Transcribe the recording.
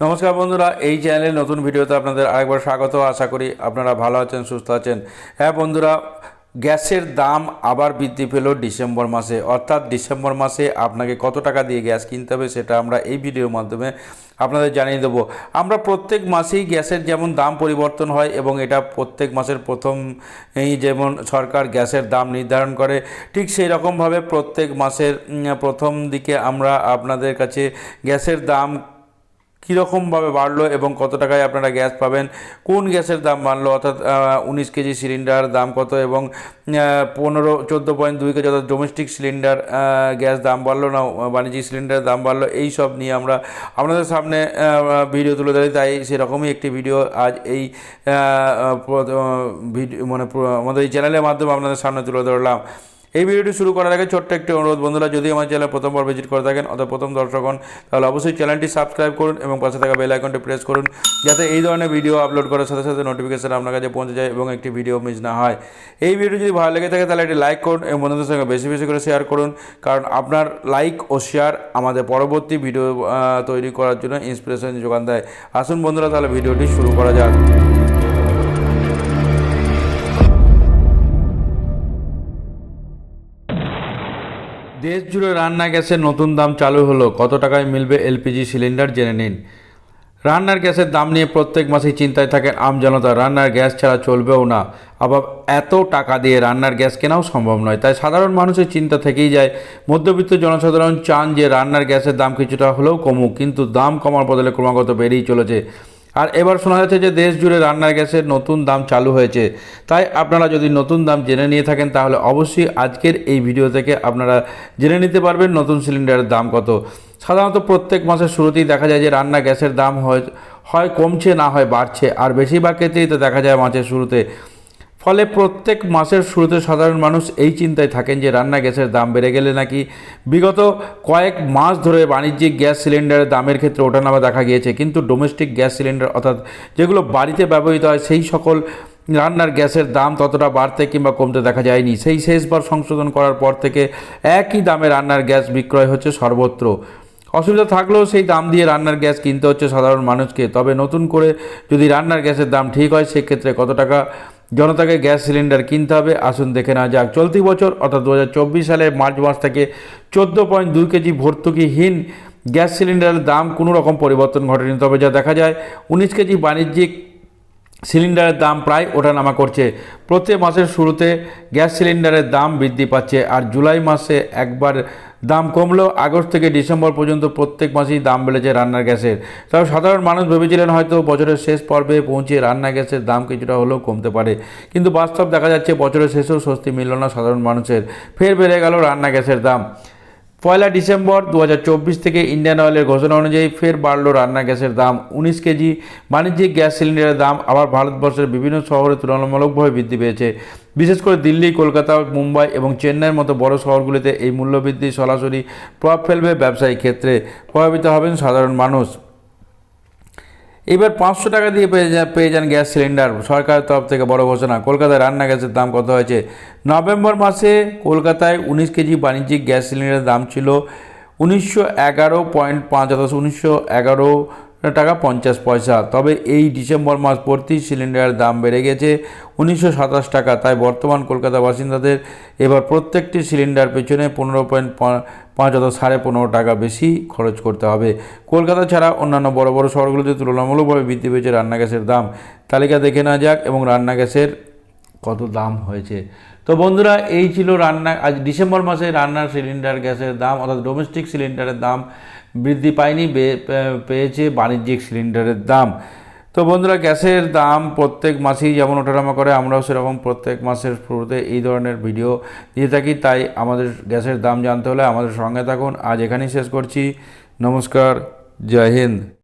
নমস্কার বন্ধুরা, এই চ্যানেলের নতুন ভিডিওতে আপনাদের আরেকবার স্বাগত। আশা করি আপনারা ভালো আছেন, সুস্থ আছেন। হ্যাঁ বন্ধুরা, গ্যাসের দাম আবার বৃদ্ধি পেল ডিসেম্বর মাসে। অর্থাৎ ডিসেম্বর মাসে আপনাকে কত টাকা দিয়ে গ্যাস কিনতে হবে সেটা আমরা এই ভিডিওর মাধ্যমে আপনাদের জানিয়ে দেবো। আমরা প্রত্যেক মাসেই গ্যাসের যেমন দাম পরিবর্তন হয় এবং এটা প্রত্যেক মাসের প্রথম এই যেমন সরকার গ্যাসের দাম নির্ধারণ করে, ঠিক সেই রকমভাবে প্রত্যেক মাসের প্রথম দিকে আমরা আপনাদের কাছে গ্যাসের দাম কীরকমভাবে বাড়লো এবং কত টাকায় আপনারা গ্যাস পাবেন? কোন গ্যাসের দাম বাড়লো? অর্থাৎ উনিশ কেজি সিলিন্ডার দাম কত এবং পনেরো, চোদ্দ পয়েন্ট দুই কেজি অর্থাৎ ডোমেস্টিক সিলিন্ডার গ্যাস দাম বাড়লো না বাণিজ্যিক সিলিন্ডারের দাম বাড়লো? এই সব নিয়ে আমরা আপনাদের সামনে ভিডিও তুলে ধরি। তাই সেরকমই একটি ভিডিও আজ এই ভিডিও মানে আমাদের এই চ্যানেলের মাধ্যমে আপনাদের সামনে তুলে ধরলাম। এই ভিডিওটি শুরু করার আগে ছোট্ট একটি অনুরোধ, বন্ধুরা, যদি আমার চ্যানেল প্রথমবার ভিজিট করে থাকেন অথবা প্রথম দর্শক হন তাহলে অবশ্যই চ্যানেলটি সাবস্ক্রাইব করুন এবং পাশে থাকা বেল আইকনটি প্রেস করুন, যাতে এই ধরনের ভিডিও আপলোড করার সাথে সাথে নোটিফিকেশন আপনার কাছে পৌঁছে যায় এবং একটি ভিডিও মিস না হয়। এই ভিডিও যদি ভালো লেগে থাকে, তাহলে একটি লাইক করুন এবং বন্ধুদের সঙ্গে বেশি বেশি করে শেয়ার করুন, কারণ আপনার লাইক ও শেয়ার আমাদের পরবর্তী ভিডিও তৈরি করার জন্য ইন্সপিরেশন যোগান দেয়। আসুন বন্ধুরা, তাহলে ভিডিওটি শুরু করা যাক। দেশ জুড়ে রান্না গ্যাসের নতুন দাম চালু হলো। কত টাকায় মিলবে এলপিজি সিলিন্ডার জেনে নিন। রান্নার গ্যাসের দাম নিয়ে প্রত্যেক মাসেই চিন্তায় থাকেন আমজনতা রান্নার গ্যাস ছাড়া চলবেও না। আবার এত টাকা দিয়ে রান্নার গ্যাস কেনাও সম্ভব নয়। তাই সাধারণ মানুষের চিন্তা থেকেই যায়, মধ্যবিত্ত জনসাধারণ চান যে রান্নার গ্যাসের দাম কিছুটা হলেও কমুক, কিন্তু দাম কমার বদলে ক্রমাগত বেড়েই চলেছে। আর এবার শোনা যাচ্ছে যে দেশ জুড়ে রান্নার গ্যাসের নতুন দাম চালু হয়েছে। তাই আপনারা যদি নতুন দাম জেনে নিয়ে থাকেন, তাহলে অবশ্যই আজকের এই ভিডিও থেকে আপনারা জেনে নিতে পারবেন নতুন সিলিন্ডারের দাম কত। সাধারণত প্রত্যেক মাসের শুরুতেই দেখা যায় যে রান্না গ্যাসের দাম হয় হয় কমছে না হয় বাড়ছে, আর বেশিরভাগ ক্ষেত্রেই তো দেখা যায় মাসের শুরুতে ফলে প্রত্যেক মাসের শুরুতে সাধারণ মানুষ এই চিন্তায় থাকেন যে রান্না গ্যাসের দাম বেড়ে গেলে নাকি বিগত কয়েক মাস ধরে বাণিজ্যিক গ্যাস সিলিন্ডারের দামের ক্ষেত্রে ওঠানামা দেখা গিয়েছে। কিন্তু ডোমেস্টিক গ্যাস সিলিন্ডার অর্থাৎ যেগুলো বাড়িতে ব্যবহৃত হয়, সেই সকল রান্নার গ্যাসের দাম ততটা বাড়তে কিংবা কমতে দেখা যায়নি। সেই শেষবার সংশোধন করার পর থেকে একই দামে রান্নার গ্যাস বিক্রয় হচ্ছে সর্বত্র। অসুবিধা থাকলেও সেই দাম দিয়ে রান্নার গ্যাস কিনতে হচ্ছে সাধারণ মানুষকে। তবে নতুন করে যদি রান্নার গ্যাসের দাম ঠিক হয়, সেক্ষেত্রে কত টাকা জনতাকে গ্যাস সিলিন্ডার কিনতে হবে। আসুন দেখে নেওয়া যাক। চলতি বছর, অর্থাৎ দু হাজার চব্বিশ সালে মার্চ মাস থেকে চোদ্দ পয়েন্ট দুই কেজি ভর্তুকিহীন গ্যাস সিলিন্ডারের দাম কোনো রকম পরিবর্তন ঘটেনি। তবে যা দেখা যায়, উনিশ কেজি বাণিজ্যিক সিলিন্ডারের দাম প্রায় ওঠানামা করছে। প্রত্যেক মাসের শুরুতে গ্যাস সিলিন্ডারের দাম বৃদ্ধি পাচ্ছে আর জুলাই মাসে একবার দাম কমলেও আগস্ট থেকে ডিসেম্বর পর্যন্ত প্রত্যেক মাসেই দাম বেড়েছে রান্নার গ্যাসের। তবে সাধারণ মানুষ ভেবেছিলেন হয়তো বছরের শেষ পর্বে পৌঁছে রান্না গ্যাসের দাম কিছুটা হলেও কমতে পারে। কিন্তু বাস্তব দেখা যাচ্ছে বছরের শেষেও স্বস্তি মিলল না সাধারণ মানুষের। ফের বেড়ে গেল রান্না গ্যাসের দাম। পয়লা ডিসেম্বর দু হাজার চব্বিশ থেকে ইন্ডিয়ান অয়েলের ঘোষণা অনুযায়ী ফের বাড়ল রান্না গ্যাসের দাম। উনিশ কেজি বাণিজ্যিক গ্যাস সিলিন্ডারের দাম আবার ভারতবর্ষের বিভিন্ন শহরে তুলনামূলকভাবে বৃদ্ধি পেয়েছে। বিশেষ করে দিল্লি, কলকাতা, মুম্বাই এবং চেন্নাইয়ের মতো বড় শহরগুলিতে এই মূল্যবৃদ্ধি সরাসরি প্রভাব ফেলবে ব্যবসায়িক ক্ষেত্রে। প্রভাবিত হবেন সাধারণ মানুষ। এবার পাঁচশো টাকা দিয়ে পেয়ে যান পেয়ে যান গ্যাস সিলিন্ডার। সরকারের তরফ থেকে বড় ঘোষণা। কলকাতায় রান্না গ্যাসের দাম কত হয়েছে? নভেম্বর মাসে কলকাতায় উনিশ কেজি বাণিজ্যিক গ্যাস সিলিন্ডারের দাম ছিল উনিশশো এগারো পয়েন্ট পাঁচ, অথচ উনিশশো এগারো টাকা পঞ্চাশ পয়সা। তবে এই ডিসেম্বর মাস প্রতি সিলিন্ডারের দাম বেড়ে গেছে উনিশশো সাতাশ টাকা। তাই বর্তমান কলকাতা বাসিন্দাদের এবার প্রত্যেকটি সিলিন্ডার পেছনে পনেরো পয়েন্ট পাঁচ অথবা সাড়ে পনেরো টাকা বেশি খরচ করতে হবে। কলকাতা ছাড়া অন্যান্য বড় বড় শহরগুলোতে তুলনামূলকভাবে বৃদ্ধি পেয়েছে রান্না গ্যাসের দাম। তালিকা দেখে নেওয়া যাক এবং রান্না গ্যাসের কত দাম হয়েছে। তো বন্ধুরা, এই ছিল রান্না আজ ডিসেম্বর মাসে রান্নার সিলিন্ডার গ্যাসের দাম অর্থাৎ ডোমেস্টিক সিলিন্ডারের দাম। বৃদ্ধি পায়নি পেয়েছে বাণিজ্যিক সিলিন্ডারের দাম। তো বন্ধুরা, গ্যাসের দাম প্রত্যেক মাসেই যেমন ওঠানামা করে, আমরাও সেরকম প্রত্যেক মাসের শুরুতে এই ধরনের ভিডিও দিয়ে থাকি। তাই আমাদের গ্যাসের দাম জানতে হলে আমাদের সঙ্গে থাকুন। আজ এখানেই শেষ করছি। নমস্কার, জয় হিন্দ।